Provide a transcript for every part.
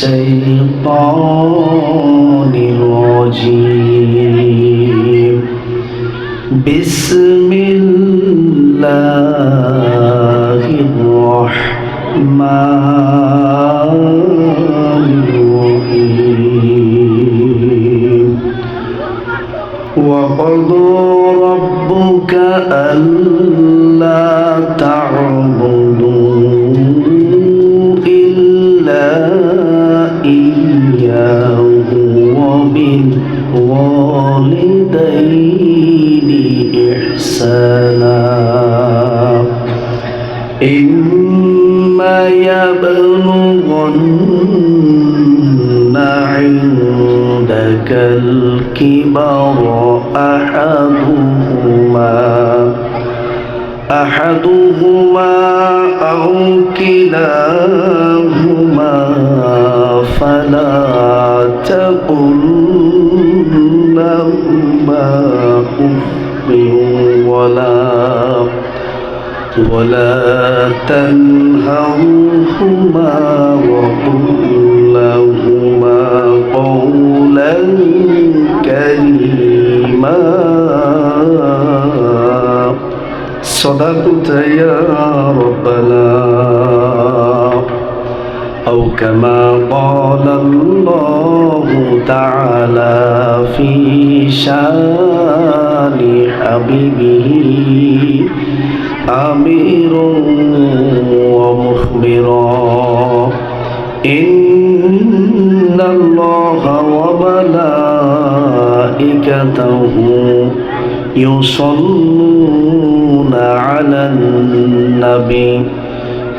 say goodbye. إحسانا إما يبلغن عندك الكبر أحدهما أحدهما أو كلاهما فلا تقل لهما أف ولا ولا تنهرهما وقل لهما قولا كريما صدقت يا ربنا أو كما قال الله تعالى في شان حبيبه أمير ومخبرا إن الله وملائكته يصلون على النبي.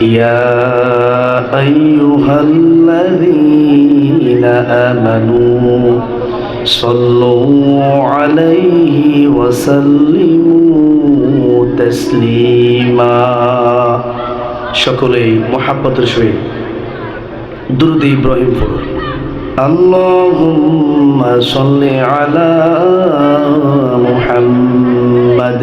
يا أيها الذين آمنوا صلوا عليه وسلموا تسليما সকলেই মোহাব্বতের সহিত দুরুদ ইব্রাহিম পড়ুন اللهم صل على محمد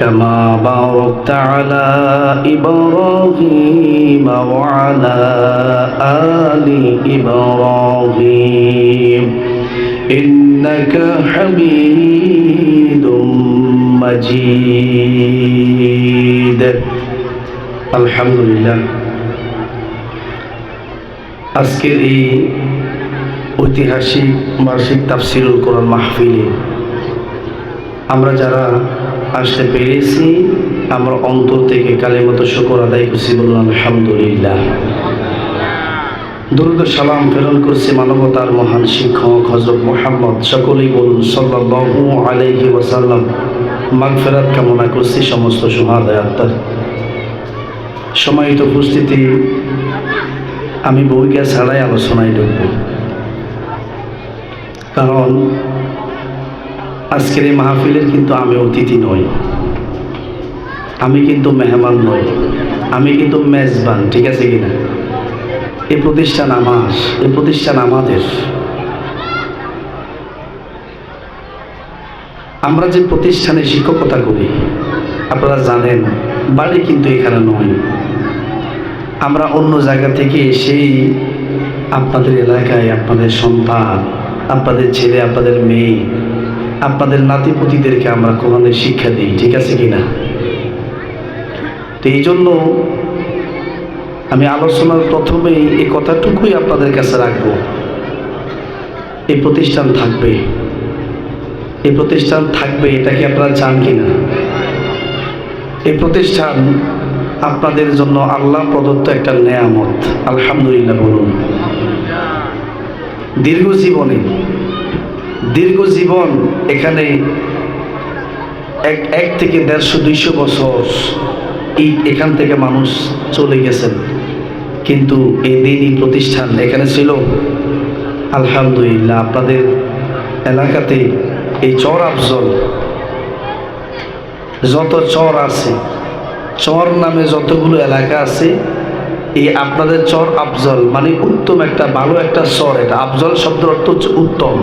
كما باركت على إبراهيم وعلى آل إبراهيم إنك حميد مجيد الحمد لله আজকের এই ঐতিহাসিক বার্ষিক তাফসিরুল কোরআন মাহফিলে আমরা যারা আসতে পেরেছি। আমরা অন্তর থেকে কালের মতো শুকর আদায় করছি বলুন, আলহামদুলিল্লাহ। দুর্গ সালাম প্রেরণ করছি মানবতার মহান শিক্ষক হজরত মোহাম্মদ। সকলেই বলুন, সাল্লাল্লাহু আলাইহি ওয়াসাল্লাম। মাগফেরাত কামনা করছি সমস্ত সুহাদায় আত্মার। সময়িত উপস্থিতি, আমি বইকে ছাড়াই আলোচনায় ঢুকব। কারণ আজকের এই মাহফিলের কিন্তু আমি অতিথি নই। আমি কিন্তু মেহমান নই। আমি কিন্তু মেজবান, ঠিক আছে কিনা? এই প্রতিষ্ঠান আমার, এই প্রতিষ্ঠান আমাদের। আমরা যে প্রতিষ্ঠানে শিক্ষকতা করি, আপনারা জানেন, বাড়ি কিন্তু এখানে নয়। আমরা অন্য জায়গা থেকে এসেই আপনাদের এলাকায় আপনাদের সন্তান, আপনাদের ছেলে, আপনাদের মেয়ে আপনাদের নাতিপুতিদেরকে আমরা কোরআনের শিক্ষা দিই, ঠিক আছে কি না তো এই জন্য আমি আলোচনার প্রথমেই এই কথাটুকুই আপনাদের কাছে রাখব। এই প্রতিষ্ঠান থাকবে। এই প্রতিষ্ঠান থাকবে, এটা কি আপনারা চান কি না এই প্রতিষ্ঠান আপনাদের জন্য আল্লাহ প্রদত্ত একটা নেয়ামত। আলহামদুলিল্লাহ বলুন। দীর্ঘ জীবনে দীর্ঘ জীবন এখানে এক এক থেকে দেড়শো, দুইশো বছর এই এখান থেকে মানুষ চলে গেছেন। কিন্তু এই দিনই প্রতিষ্ঠান এখানে ছিল। আলহামদুলিল্লাহ, আপনাদের এলাকাতে এই চর আফজল, যত চর আছে, চর নামে যতগুলো এলাকা আছে, এই আপনাদের চর আফজল মানে উত্তম একটা, ভালো একটা চর এটা। আফজল শব্দের অর্থ হচ্ছে উত্তম।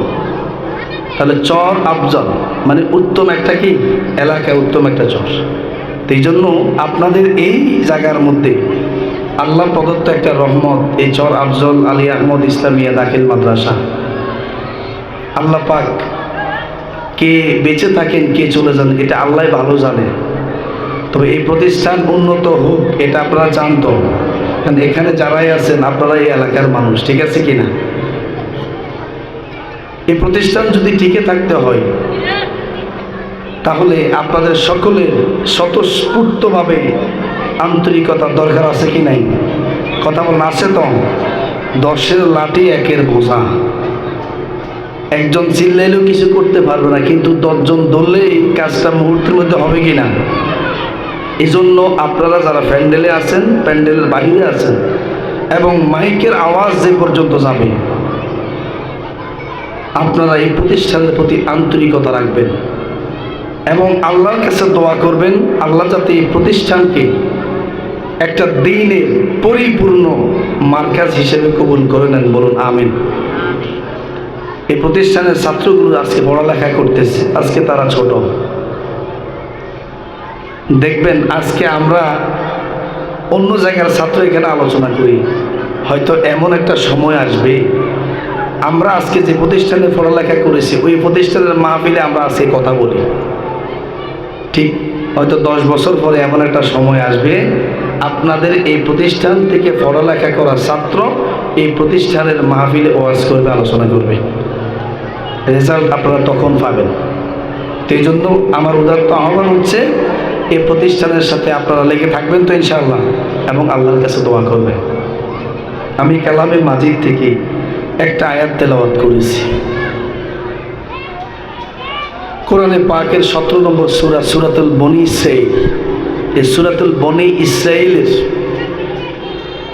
তাহলে চর আফজল মানে উত্তম একটা কি? এলাকা উত্তম একটা চর। এই জন্য আপনাদের এই জায়গার মধ্যে আল্লাহ প্রদত্ত একটা রহমত, এই চর আফজল আলী আহমদ ইসলামিয়া দাখিল মাদ্রাসা। আল্লাহ পাক কে বেঁচে থাকেন, কে চলে যান, এটা আল্লাহ ভালো জানে। তবে এই প্রতিষ্ঠান উন্নত হোক, এটা আপনারা চান তো কারণ এখানে যারাই আছেন আপনারা এই এলাকার মানুষ, ঠিক আছে কি না এই প্রতিষ্ঠান যদি টিকে থাকতে হয়, তাহলে আপনাদের সকলের স্বতঃস্ফূর্তভাবে আন্তরিকতার দরকার আছে কি নাই? কথা বলেন, আছে তো? দশের লাঠি একের বোঝা। একজন চিল্লাইলেও কিছু করতে পারবে না, কিন্তু দশজন ধরলে এই কাজটা মুহূর্তের মধ্যে হবে কি না? এই জন্য আপনারা যারা প্যান্ডেলে আছেন, প্যান্ডেলের বাহিরে আছেন, এবং মাইকের আওয়াজ যে পর্যন্ত যাবে আপনারা এই প্রতিষ্ঠানের প্রতি আন্তরিকতা রাখবেন এবং আল্লাহর কাছে দোয়া করবেন, আল্লাহ যাতে এই প্রতিষ্ঠানকে একটা দিনের পরিপূর্ণ মার্কাজ হিসেবে কবুল করে নেন। বলুন, আমিন। এই প্রতিষ্ঠানের ছাত্রগুলো আজকে পড়ালেখা করতেছে, আজকে তারা ছোট। দেখবেন, আজকে আমরা অন্য জায়গার ছাত্র এখানে আলোচনা করি। হয়তো এমন একটা সময় আসবে আমরা আজকে যে প্রতিষ্ঠানে পড়ালেখা করেছি, ওই প্রতিষ্ঠানের মাহফিলে আমরা আজকে কথা বলি। ঠিক হয়তো দশ বছর পরে এমন একটা সময় আসবে, আপনাদের এই প্রতিষ্ঠান থেকে পড়ালেখা করা ছাত্র এই প্রতিষ্ঠানের মাহফিলে ওয়াজ করবে, আলোচনা করবে। রেজাল্ট আপনারা তখন পাবেন। সেই জন্য আমার উদাত্ত আহ্বান হচ্ছে, এই প্রতিষ্ঠানের সাথে আপনারা লেগে থাকবেন তো ইনশাআল্লাহ, এবং আল্লাহর কাছে দোয়া করবেন। আমি কালামে মাজিদ থেকে একটা আয়াত তেলাওয়াত করেছি। কোরআনে পাকের সতেরো নম্বর সুরা, সুরাতুল বনি ইসরাইল এই সুরাতুল বনি ইসরাইলের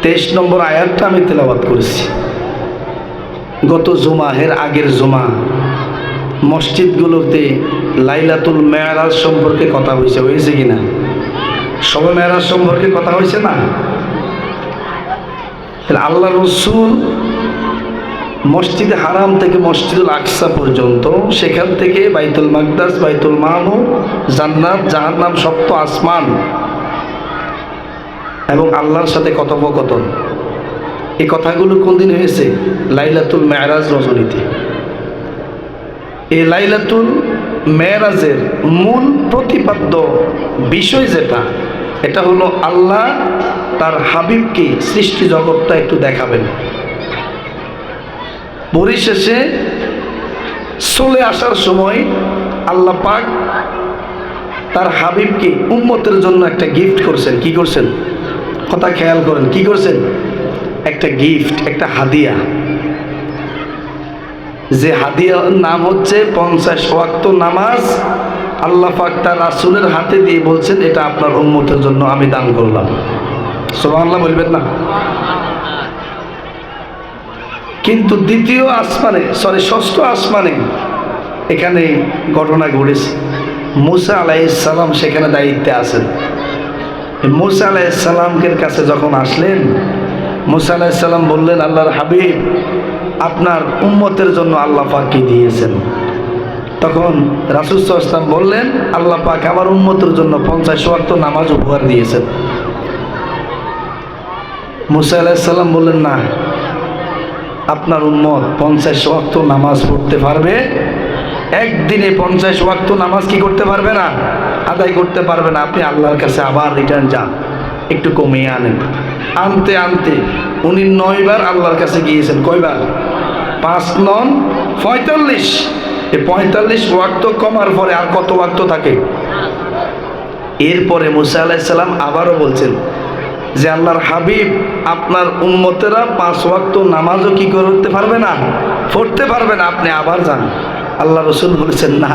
তেইশ নম্বর আয়াতটা আমি তেলাওয়াত করেছি। গত জুমাহের আগের জুমা, মসজিদগুলোতে লাইলাতুল মেয়ারাজ সম্পর্কে কথা হয়েছে হয়েছে কি না? সবে মেয়ারাজ সম্পর্কে কথা হয়েছে না? আল্লাহ রসুল মসজিদে হারাম থেকে মসজিদুল আকসা পর্যন্ত, সেখান থেকে বাইতুল মাকদাস, বাইতুল মামু জান্নাত, জাহান্নাম সপ্ত আসমান এবং আল্লাহর সাথে কথোপকথন। এই কথাগুলো কোন দিন হয়েছে? লাইলাতুল মেয়ারাজ রজনীতে। এই লাইলাতুল মেয়ারাজের মূল প্রতিপাদ্য বিষয় যেটা, এটা হলো আল্লাহ তার হাবিবকে সৃষ্টি জগৎটা একটু দেখাবেন। পরিশেষে চলে আসার সময় আল্লাহ পাক তার হাবিবকে উম্মতের জন্য একটা গিফট করছেন। কি করছেন? কথা খেয়াল করেন। কি করছেন? একটা গিফট একটা হাদিয়া। যে হাদিয়ার নাম হচ্ছে পঞ্চাশ ওয়াক্ত নামাজ। আল্লাহ পাক তার রাসুলের হাতে দিয়ে বলছেন, এটা আপনার উন্মতের জন্য আমি দান করলাম। সোমাল্লাহ বলবেন না? কিন্তু দ্বিতীয় আসমানে সরি ষষ্ঠ আসমানে এখানে ঘটনা ঘটেছে। মুসা আলাইসাল্লাম সেখানে দায়িত্বে আছেন। মুসা আলাইসাল্লামের কাছে যখন আসলেন, মুসা আলাইসাল্লাম বললেন, আল্লাহর হাবিব, আপনার উম্মতের জন্য আল্লাহ পাক কি দিয়েছেন। তখন রাসুসাল্লাম বললেন, আল্লাহ পাক আমার উম্মতের জন্য পঞ্চাশ ওয়াক্ত নামাজ উপহার দিয়েছেন। মুসা আলাইসাল্লাম বললেন, না আপনার উম্মত পঞ্চাশ ওয়াক্ত নামাজ পড়তে পারবে। একদিনে পঞ্চাশ ওয়াক্ত নামাজ কি করতে পারবে না? আদায় করতে পারবে না। আপনি আল্লাহর কাছে আবার রিটার্ন যান। একটু কমিয়ে আনেন। আনতে আনতে। উনি নয়বার আল্লাহর কাছে গিয়েছেন। কয়বার? পাঁচ নন, পঁয়তাল্লিশ। এই পঁয়তাল্লিশ ওয়াক্ত কমার পরে আর কত ওয়াক্ত থাকে? এরপরে মুসা আলাহিসাল্লাম আবারও বলছেন যে আল্লাহর হাবিব আপনার উম্মতেরা পাঁচ ওয়াক্ত নামাজও কি করতে পারবে না, পড়তে পারবে না, আপনি আবার যান। আল্লাহ রসুল বলেছেন, না,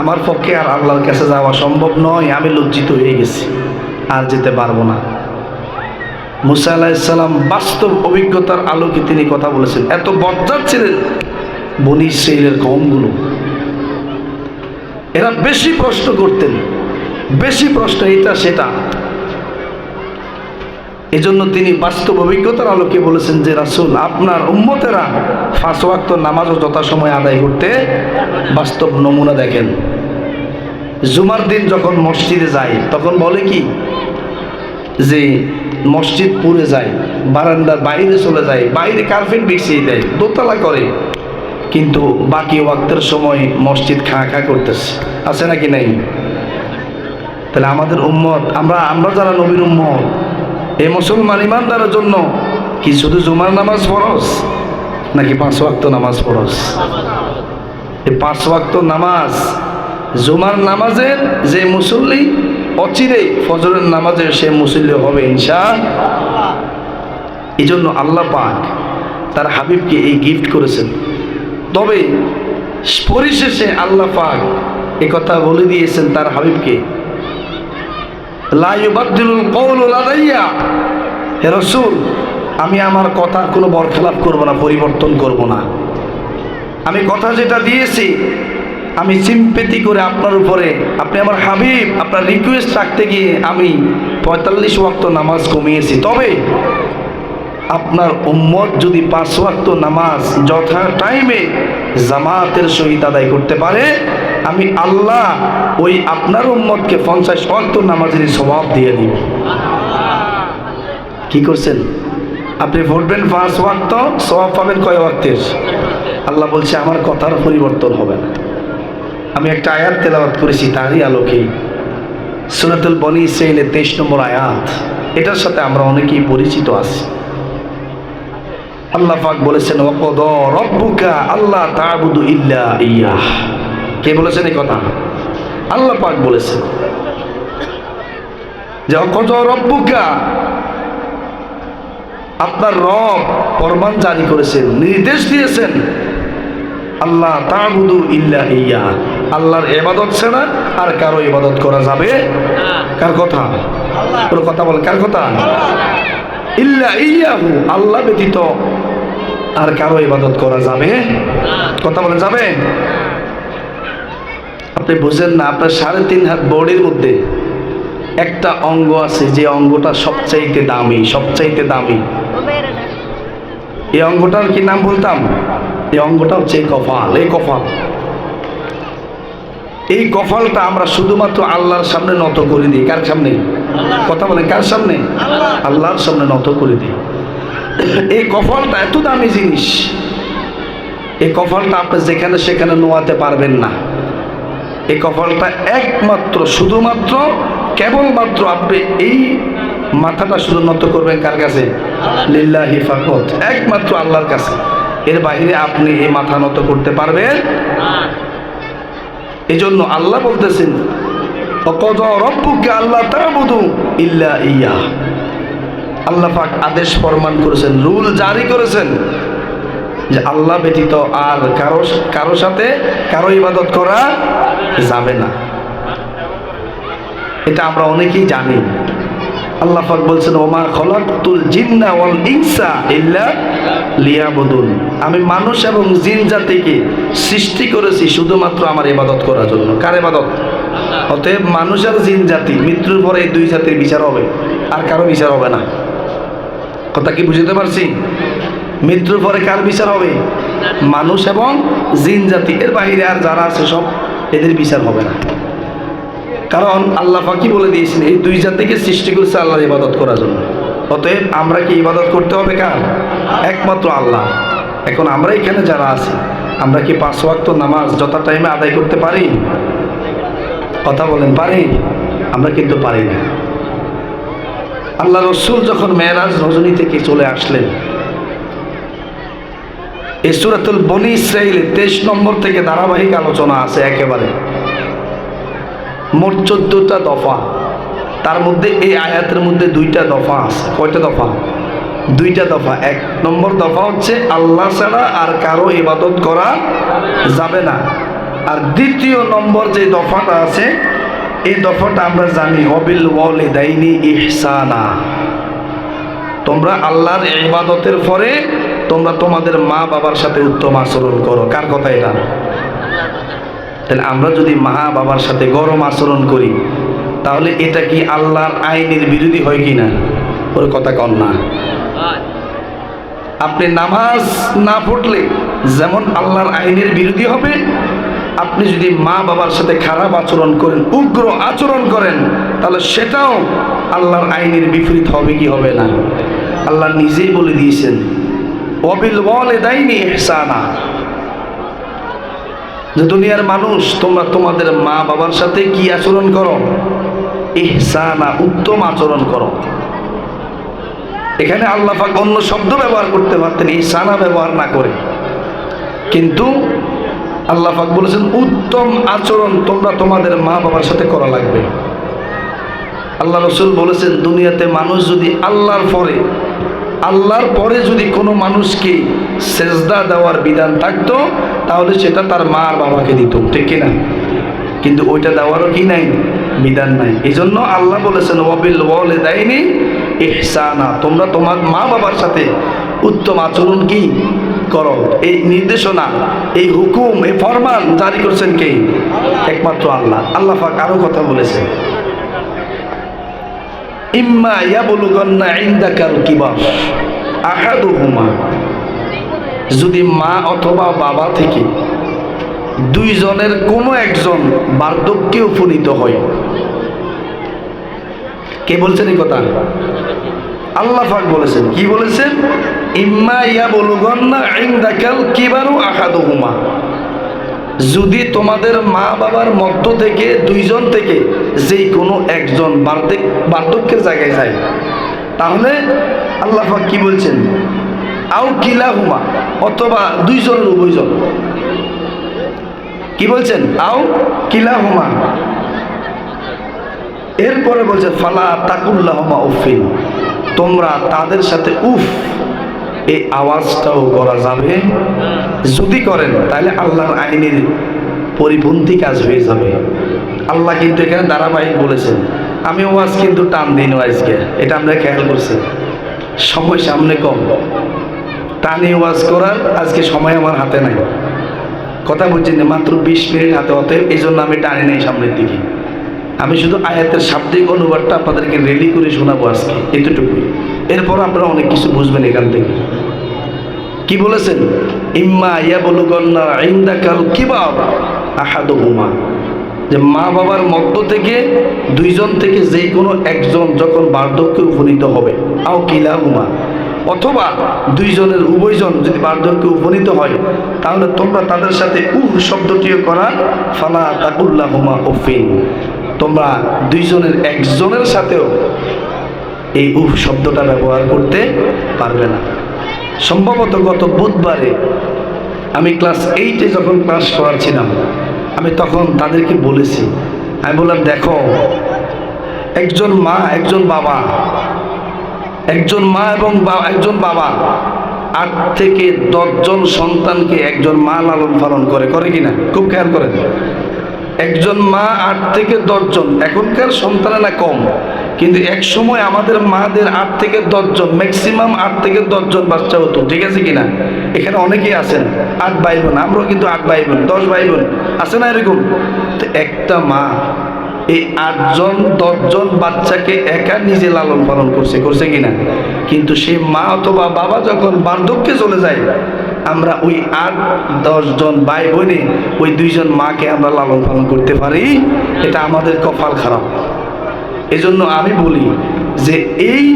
আমার পক্ষে আর আল্লাহর কাছে যাওয়া সম্ভব নয়, আমি লজ্জিত হয়ে গেছি, আর যেতে পারব না। মুসা আলাহিসাল্লাম বাস্তব অভিজ্ঞতার আলোকে তিনি কথা বলেছেন। এত বজ্জার ছিলেন বনি ইসরাইলের কমগুলো এরা বেশি প্রশ্ন করতেন, বেশি প্রশ্ন, এটা সেটা। এজন্য তিনি বাস্তব অভিজ্ঞতার আলোকে বলেছেন যে রাসুল, আপনার উম্মতেরা ফাঁস ওয়াক্ত নামাজও যথাসময় আদায় করতে বাস্তব নমুনা দেখেন। জুমার দিন যখন মসজিদে যায়, তখন বলে কি? যে মসজিদ পুড়ে যায়, বারান্দার বাইরে চলে যায়, বাইরে কার্পেট বিছিয়ে দেয়, দোতলা করে। কিন্তু বাকি ওয়াক্তের সময় মসজিদ খা খা করতেছে। আছে নাকি নাই? তাহলে আমাদের উম্মত, আমরা আমরা যারা নবীর উম্মত এই মুসলমান ইমানদারের জন্য কি শুধু জুমার নামাজ ফরজ, নাকি পাঁচ ওয়াক্ত নামাজ ফরজ? এই পাঁচ ওয়াক্ত নামাজ, জুমার নামাজের যে মুসল্লি, অচিরে ফজরের নামাজের সে মুসল্লি হবে ইনশা এই জন্য আল্লাহ পাক তার হাবিবকে এই গিফট করেছেন। তবে পরিশেষে আল্লাহ পাক কথা বলে দিয়েছেন তার হাবিবকে। আমি আমার কথার কোনো বরখেলাপ করব না, পরিবর্তন করব না। আমি কথা যেটা দিয়েছি, আমি সিম্পেতি করে আপনার উপরে, আপনি আমার হাবিব, আপনার রিকোয়েস্ট রাখতে গিয়ে আমি পঁয়তাল্লিশ ওয়াক্ত নামাজ কমিয়েছি। তবে আপনার উম্মত যদি পাঁচ ওয়াক্ত নামাজ যথা টাইমে জামাতের সহিত আদায় করতে পারে, আমি আল্লাহ ওই আপনার উম্মতকে পঞ্চাশ ওয়াক্ত নামাজের স্বভাব দিয়ে দিব। কি করছেন? আপনি ভোটবেন পাঁচ ওয়াক্ত স্বভাব পাবেন কয় ওয়াক্তের আল্লাহ বলছে, আমার কথার পরিবর্তন হবে না। আমি একটা আয়াত তেলাওয়াত করেছি, তারই আলোকে সুরাতুল বনি ইসরাইলে তেইশ নম্বর আয়াত। এটার সাথে আমরা অনেকেই পরিচিত আছি। আল্লাহ পাক বলেছেন অপদ রব্বুকা আল্লাহ তাবুদু ইল্লা ইয়াহ। কে বলেছেন এই কথা? আল্লাহ পাক বলেছেন। যে অকদ রব্বুকা আপনার রব ফরমান জারি করেছেন নির্দেশ দিয়েছেন আল্লাহ তাবুদু ইল্লা ইয়া আল্লাহর এবাদত ছাড়া আর কারও ইবাদত করা যাবে কার কথা? পুরো কথা বলে কার কথা? ইল্লা ইয়াহু আল্লাহ ব্যতীত আর কারও ইবাদত করা যাবে? কথা বলে যাবে? আপনি বুঝেন না আপনার সাড়ে তিন হাত বডির মধ্যে একটা অঙ্গ আছে যে অঙ্গটা সবচাইতে দামি সবচাইতে দামি। এই অঙ্গটার কি নাম বলতাম? এই অঙ্গটা হচ্ছে এই কপাল এই কপাল। এই কপালটা আমরা শুধুমাত্র আল্লাহর সামনে নত করে দিই। কার সামনে? কথা বলেন কার সামনে? আল্লাহর সামনে নত করে দিই। এই কপালটা এত দামি জিনিস। এই কপালটা আপনি যেখানে সেখানে নোয়াতে পারবেন না। এই কপালটা একমাত্র, শুধুমাত্র, কেবলমাত্র আপনি এই মাথাটা শুধু নত করবেন কার কাছে? লিল্লাহি ফাকত একমাত্র আল্লাহর কাছে। এর বাইরে আপনি এই মাথা নত করতে পারবেন এই জন্য আল্লাহ বলতেছেন অকদ রব্বুকে আল্লাহ তাবুদু ইল্লা ইয়া। আল্লাহ পাক আদেশ ফরমান করেছেন, রুল জারি করেছেন যে আল্লাহ ব্যতীত আর কারও কারও সাথে কারও ইবাদত করা যাবে না। এটা আমরা অনেকেই জানি। আল্লাহ পাক বলছেন, ওমা খলাকুল জিন্না ওয়াল ইনসা ইল্লা লিয়াবুদুন। আমি মানুষ এবং জিন জাতিকে সৃষ্টি করেছি শুধুমাত্র আমার ইবাদত করার জন্য। কার ইবাদত? অতএব মানুষ আর জিন জাতি, মৃত্যুর পরে দুই জাতির বিচার হবে, আর কারও বিচার হবে না। কথা কি বুঝতে পারছি? মৃত্যুর পরে কার বিচার হবে? মানুষ এবং জিন জাতি। এর বাহিরে আর যারা আছে সব এদের বিচার হবে না। কারণ আল্লাহ ফাঁকি বলে দিয়েছেন, এই দুই জাতিকে সৃষ্টি করছে আল্লাহর ইবাদত করার জন্য। অতএব আমরা কি ইবাদত করতে হবে কার? একমাত্র আল্লাহ। এখন আমরা এখানে যারা আছি, আমরা কি পাঁচ ওয়াক্ত নামাজ যথা টাইমে আদায় করতে পারি? কথা বলেন, পারি? আমরা কিন্তু পারি না। আল্লাহ রসুল যখন মেয়েরাজ রজনী থেকে চলে আসলেন, এই সুরাতুল বনি ইসরাইলে তেইশ নম্বর থেকে ধারাবাহিক আলোচনা আছে একেবারে। মোট চোদ্দটা দফা। তার মধ্যে এই আয়াতের মধ্যে দুইটা দফা আছে। কয়টা দফা? দুইটা দফা। এক নম্বর দফা হচ্ছে, আল্লাহ ছাড়া আর কারও ইবাদত করা যাবে না। আর দ্বিতীয় নম্বর যে দফাটা আছে এই দফাটা আমরা জানি অবিল ওয়ালিদাইনি ইহসানা। তোমরা আল্লাহর ইবাদতের পরে তোমরা তোমাদের মা বাবার সাথে উত্তম আচরণ করো। কার কথা এটা? তাহলে আমরা যদি মা বাবার সাথে গরম আচরণ করি, তাহলে এটা কি আল্লাহর আইনের বিরোধী হয় কি না ওর কথা কন না। আপনি নামাজ না পড়লে যেমন আল্লাহর আইনের বিরোধী হবে আপনি যদি মা বাবার সাথে খারাপ আচরণ করেন, উগ্র আচরণ করেন, তাহলে সেটাও আল্লাহর আইনের বিপরীত হবে কি হবে না? আল্লাহ নিজেই বলে দিয়েছেন অবিল বলে দেয়নি এহসানা যে দুনিয়ার মানুষ, তোমরা তোমাদের মা বাবার সাথে কি আচরণ করো? ইহসানা, উত্তম আচরণ করো। এখানে আল্লাহ অন্য শব্দ ব্যবহার করতে পারতেন, ইহসানা ব্যবহার না করে। কিন্তু আল্লাহ পাক বলেছেন, উত্তম আচরণ তোমরা তোমাদের মা বাবার সাথে করা লাগবে। আল্লাহ রসুল বলেছেন, দুনিয়াতে মানুষ যদি আল্লাহর পরে আল্লাহর পরে যদি কোনো মানুষকে সেজদা দেওয়ার বিধান থাকতো, তাহলে সেটা তার মা আর বাবাকে দিত। ঠিক কিনা? কিন্তু ওইটা দেওয়ারও কি নাই? বিধান নাই। এই জন্য আল্লাহ বলেছেন, ওয়াবিল ওয়ালে দেয়নি ইহসানা। তোমরা তোমার মা বাবার সাথে উত্তম আচরণ কি? করো। এই নির্দেশনা, এই হুকুম, এই ফরমান জারি করছেন কে? একমাত্র আল্লাহ। আল্লাহ পাক আরও কথা বলেছেন। ইম্মা ইয়াবলুগান্না ইনদাকাল আহাদুহুমা। যদি মা অথবা বাবা থেকে দুইজনের কোনো একজন বার্ধক্যে উপনীত হয়, কে বলছেন এই কথা? আল্লাহ পাক বলেছেন। কি বলেছেন? যদি তোমাদের মা বাবার মধ্য থেকে দুইজন থেকে যেই কোনো একজন বার্ধক্য বার্ধক্যের জায়গায় যায়, তাহলে আল্লাহ কি বলছেন? আও কিলাহুমা, অথবা দুইজনের উভয়জন। কি বলছেন? আও কিলাহুমা। এরপরে বলছে, ফালা তাকুল্লাহমা উফিন তোমরা তাদের সাথে উফ এই আওয়াজটাও করা যাবে। যদি করেন, তাহলে আল্লাহর আইনের পরিপন্থী কাজ হয়ে যাবে। আল্লাহ কিন্তু এখানে ধারাবাহিক বলেছেন, আমি ওয়াজ কিন্তু টান দিন ওয়াজকে এটা আমরা খেয়াল করছি। সময় সামনে কম। টানে ওয়াজ করার আজকে সময় আমার হাতে নাই। কথা বলছেন মাত্র বিশ মিনিট হাতে, অতএব এই জন্য আমি টানি নাই সামনের দিকে। আমি শুধু আয়াতের শাব্দিক অনুবাদটা আপনাদেরকে রেডি করে শোনাবো আজকে, এতটুকুই। এরপর আপনারা অনেক কিছু বুঝবেন এখান থেকে। কি বলেছেন? ইম্মা ইয়া বলুগন্না ইন্দাকাল কিবাব আহাদুহুমা। যে মা বাবার মধ্য থেকে দুইজন থেকে যে কোনো একজন যখন বার্ধক্যে উপনীত হবে, আও কিলাহুমা। অথবা দুইজনের উভয়জন যদি বার্ধক্যে উপনীত হয়, তাহলে তোমরা তাদের সাথে উহ শব্দটিও করা, ফালা তাকুল্লাহুমা ওফিন তোমরা দুইজনের একজনের সাথেও এই উহ শব্দটা ব্যবহার করতে পারবে না। সম্ভবত গত বুধবারে আমি ক্লাস এইটে যখন ক্লাস করাচ্ছিলাম, আমি তখন তাদেরকে বলেছি, আমি বললাম, দেখো, একজন মা, একজন বাবা, একজন মা এবং একজন বাবা, আট থেকে দশজন সন্তানকে একজন মা লালন পালন করে করে কিনা? খুব খেয়াল করেন। একজন মা আট থেকে দশজন এখনকার সন্তানেরা কম কিন্তু এক সময় আমাদের মাদের আট থেকে দশজন ম্যাক্সিমাম আট থেকে দশজন বাচ্চা হতো, ঠিক আছে কিনা? এখানে অনেকেই আছেন, আট ভাই বোন আমরাও কিন্তু আট ভাই বোন দশ ভাই বোন আছে না এরকম? তো একটা মা, এই আটজন, দশজন বাচ্চাকে একা নিজে লালন পালন করছে করছে কিনা? কিন্তু সে মা অথবা বাবা যখন বার্ধক্যে চলে যায়, আমরা ওই আট, দশজন ভাই বোনে ওই দুইজন মাকে আমরা লালন পালন করতে পারি, এটা আমাদের কপাল খারাপ। এজন্য আমি বলি যে এই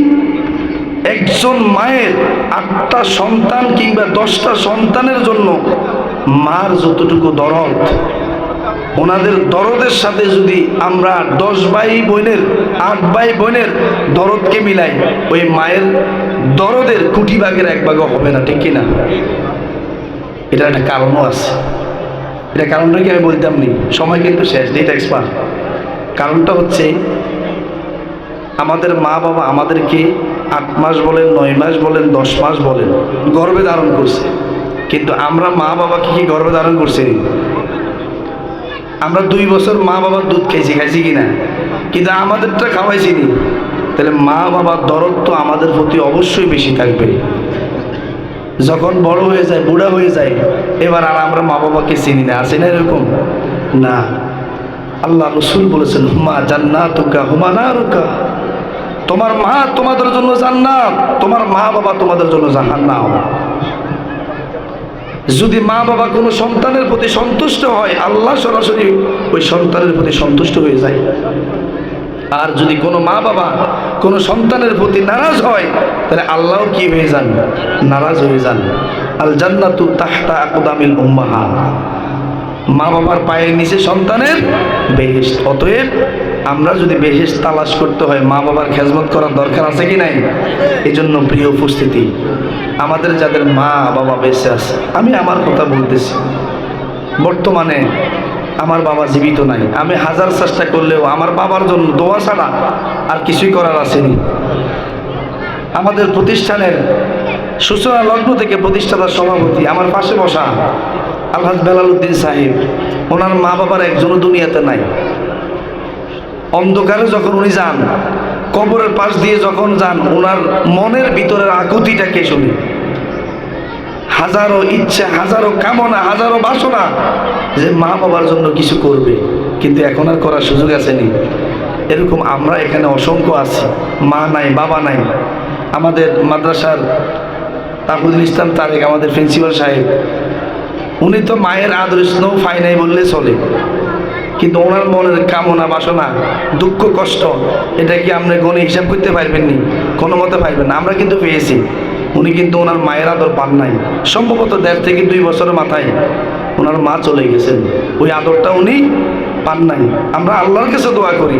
একজন মায়ের আটটা সন্তান কিংবা দশটা সন্তানের জন্য মার যতটুকু দরদ, ওনাদের দরদের সাথে যদি আমরা দশ ভাই বোনের, আট ভাই বোনের দরদকে মিলাই, ওই মায়ের দরদের কুটি ভাগের এক ভাগও হবে না, ঠিক কিনা? এটা একটা কারণও আছে। এটা কারণটা কি আমি বলতাম নি? সময় কিন্তু শেষ ডেট এক্সপার কারণটা হচ্ছে আমাদের মা বাবা আমাদেরকে আট মাস বলেন, নয় মাস বলেন, দশ মাস বলেন গর্বে ধারণ করছে। কিন্তু আমরা মা বাবাকে কি গর্বে ধারণ করছি? আমরা দুই বছর মা বাবার দুধ খাইছি খাইছি কিনা কিন্তু আমাদেরটা খাওয়াইছি নি। তাহলে মা বাবার দরদ তো আমাদের প্রতি অবশ্যই বেশি থাকবে। যখন বড় হয়ে যায়, বুড়া হয়ে যায়, এবার আর আমরা মা বাবাকে চিনি না। আছে না এরকম? না। আল্লাহ রসুল বলেছেন, হুমা জান্নাতুকা, হুমা না রুকা তোমার মা তোমাদের জন্য জান্নাত, তোমার মা বাবা তোমাদের জন্য জাহান্নাম যদি মা বাবা কোনো সন্তানের প্রতি সন্তুষ্ট হয়, আল্লাহ সরাসরি ওই সন্তানের প্রতি সন্তুষ্ট হয়ে যায়। আর যদি কোনো মা বাবা কোনো সন্তানের প্রতি নারাজ হয়, তাহলে আল্লাহও কি হয়ে যান? নারাজ হয়ে যান। আল জান্নাতু তাহতা আকদামিল উম্মাহা। মা বাবার পায়ের নিচে সন্তানের বেহেস্ট অতএব আমরা যদি বেহেস্ট তালাশ করতে হয়, মা বাবার খেজমত করার দরকার আছে কি নাই? এই জন্য প্রিয় উপস্থিতি, আমাদের যাদের মা বাবা বেঁচে আছে, আমি আমার কথা বলতেছি। বর্তমানে আমার বাবা জীবিত নাই। আমি হাজার চেষ্টা করলেও আমার বাবার জন্য দোয়া ছাড়া আর কিছুই করার আসেনি। আমাদের প্রতিষ্ঠানের সূচনা লগ্ন থেকে প্রতিষ্ঠাতার সভাপতি, আমার পাশে বসা আলহাজ বেলাল উদ্দিন সাহেব, ওনার মা বাবার একজনও দুনিয়াতে নাই। অন্ধকারে যখন উনি যান, কবরের পাশ দিয়ে যখন যান ওনার মনের ভিতরের আকুতিটাকে শুনি? হাজারো ইচ্ছা, হাজারো কামনা, হাজারো বাসনা যে মা বাবার জন্য কিছু করবে, কিন্তু এখন আর করার সুযোগ আসেনি এরকম আমরা এখানে অসংখ্য আছি, মা নাই, বাবা নাই। আমাদের মাদ্রাসার তাহুদুল ইসলাম তারেক, আমাদের প্রিন্সিপাল সাহেব, উনি তো মায়ের আদর স্নেহ পাই নাই বললে চলে। কিন্তু ওনার মনের কামনা, বাসনা, দুঃখ, কষ্ট, এটা কি আপনি গণে হিসাব করতে পারবেন নি কোনো মতে পারবেন না। আমরা কিন্তু পেয়েছি। উনি কিন্তু ওনার মায়ের আদর পান নাই। সম্ভবত দেড় থেকে দুই বছরের মাথায় ওনার মা চলে গেছেন। ওই আদরটা উনি পান নাই। আমরা আল্লাহর কাছে দোয়া করি।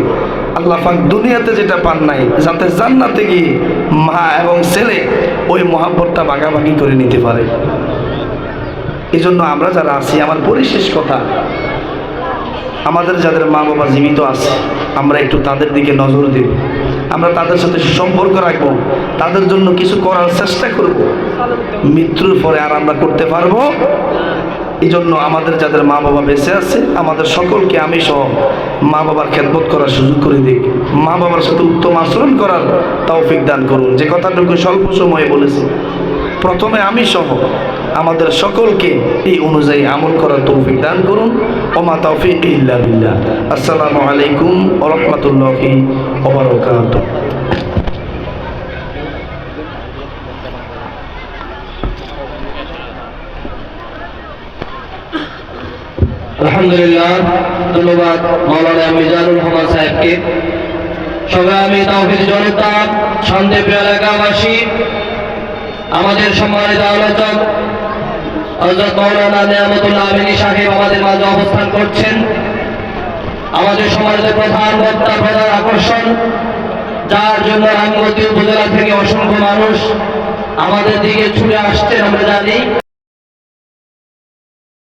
আল্লাহ পাক দুনিয়াতে যেটা পান নাই, যাতে জান্নাতে গিয়ে মা এবং ছেলে ওই মহাব্বতটা ভাগাভাগি করে নিতে পারে। এই জন্য আমরা যারা আছি, আমার পরিশেষ কথা আমাদের যাদের মা বাবা জীবিত আছে, আমরা একটু তাদের দিকে নজর দেব। আমরা তাদের সাথে সম্পর্ক রাখব। তাদের জন্য কিছু করার চেষ্টা করব। মৃত্যুর পরে আর আমরা করতে পারব? এই জন্য আমাদের যাদের মা বাবা বেঁচে আছে, আমাদের সকলকে আমি সহ মা বাবার খেদমত করার সুযোগ করে দিক। মা বাবার সাথে উত্তম আচরণ করার তৌফিক দান করুন। যে কথাটুকু স্বল্প সময়ে বলেছি, প্রথমে আমি সহ আমাদের সকলকে এই অনুযায়ী আমল করার তৌফিক দান করুন। ওমা তৌফিক ইল্লা বিল্লাহ। আসসালামু আলাইকুম ওয়া রাহমাতুল্লাহি ওয়া বারাকাতুহু। আলহামদুলিল্লাহ, ধন্যবাদ মৌলানা মিজানুর রহমান সাহেবকে। সংগ্রামী তাওহিদ জনতা শান্তিপ্রিয় এলাকাবাসী, আমাদের সম্মানিত আলোচক হজরত মৌলানা নিয়ামতুল্লাহ আমিনী সাহেব আমাদের মাঝে অবস্থান করছেন। আমাদের সমাজের প্রধান বক্তা, প্রধান আকর্ষণ, যার জন্য রামগতি উপজেলা থেকে অসংখ্য মানুষ আমাদের দিকে ছুটে আসছেন, আমরা জানি।